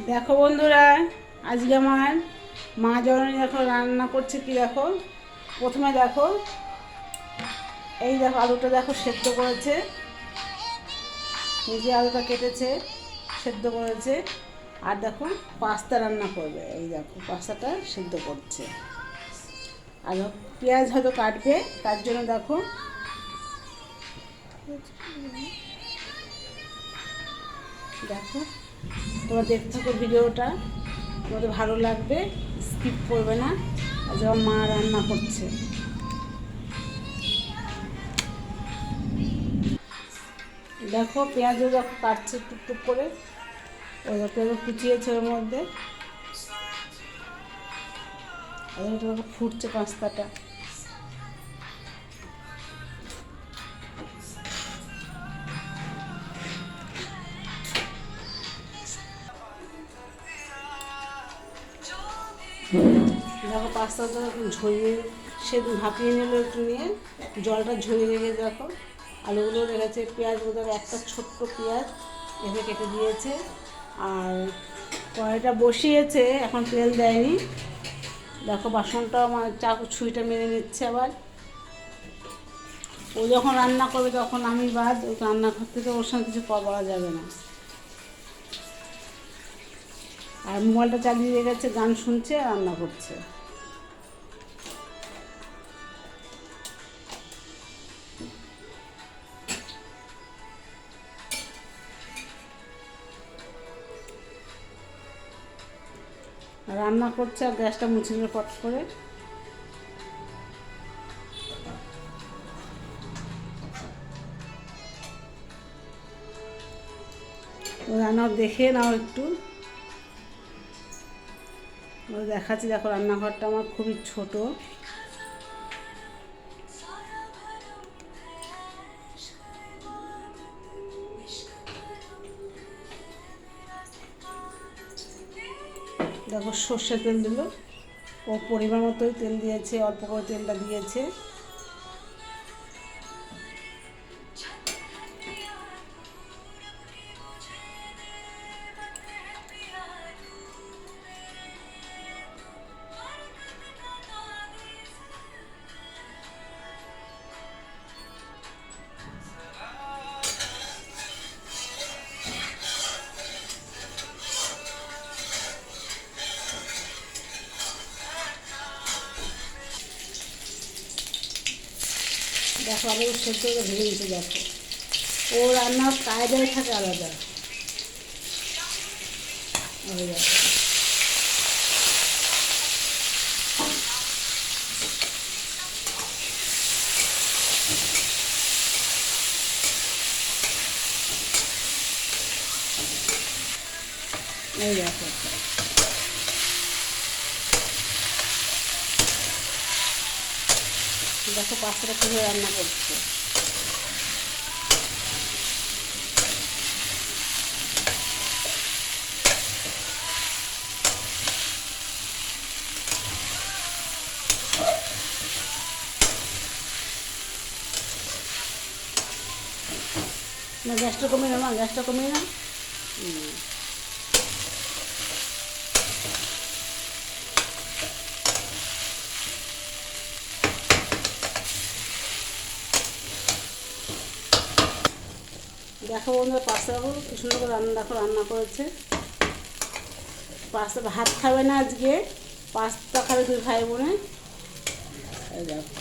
দেখো বন্ধুরা, আজকে আমার মা জননী দেখো রান্না করছে কি দেখো? প্রথমে দেখো, এই দেখো আলুটা দেখো সেদ্ধ করেছে। নিজে আলুটা কেটেছে, সেদ্ধ করেছে। আর দেখো পাস্তা রান্না করবে, এই দেখো পাস্তাটা সেদ্ধ করছে। আর পেঁয়াজ হয়তো কাটবে, তার জন্য দেখো দেখো তোমরা দেখতে থাকো ভিডিওটা। তোমাদের ভালো লাগবে স্কিপ করবে না। যখন মা রান্না করছে। দেখো, পেঁয়াজও কাটছে টুকটুক করে, ওই দেখো পেঁয়াজ কুচিয়েছে ওর মধ্যে। ফুটছে পাস্তাটা। দেখো পাস্তাটা ঝরিয়ে সে ভাপিয়ে নিল একটু নিয়ে, জলটা ঝরিয়ে রেখে দেখো। আলুগুলো রেখেছে পেঁয়াজগুলো দেখো একটা ছোট্ট পেঁয়াজ এভাবে কেটে দিয়েছে। আর কড়াইটা বসিয়েছে, এখন তেল দেয়নি। দেখো বাসনটা আমার চাকু ছুঁইটা মেরে নিচ্ছে আবার। ও যখন রান্না করবে তখন আমি বাদ ওই রান্নাঘর থেকে ওর সঙ্গে কিছু করা যাবে না। আর মোবাইলটা চালিয়ে গেছে, গান শুনছে আর রান্না করছে। রান্না করছে আর গ্যাসটা মুছে দিল পট করে। রান্না দেখে নাও একটু। দেখাচ্ছি, দেখো রান্নাঘরটা আমার খুবই ছোট। দেখো সর্ষে তেল দিল। ও পরিমাণ মতোই তেল দিয়েছে, অল্প করে তেলটা দিয়েছে। দেখো আমি ওর সেদ্ধ করে ভেঙে দিতে দেখো ও রান্নার কায়দায় থাকে আলাদা। ওই দেখো এই দেখো দেখো পাস্তাটা কীভাবে রান্না করছে। না গ্যাসটা কমিয়ে না গ্যাসটা কমিয়ে না দেখো বন্ধুরা পাস্তাগুলো কি সুন্দর করে রান্না, দেখো রান্না করেছে। পাস্তা ভাত খাবে না আজকে পাস্তা খাবে দুই ভাই বোনে। দেখো।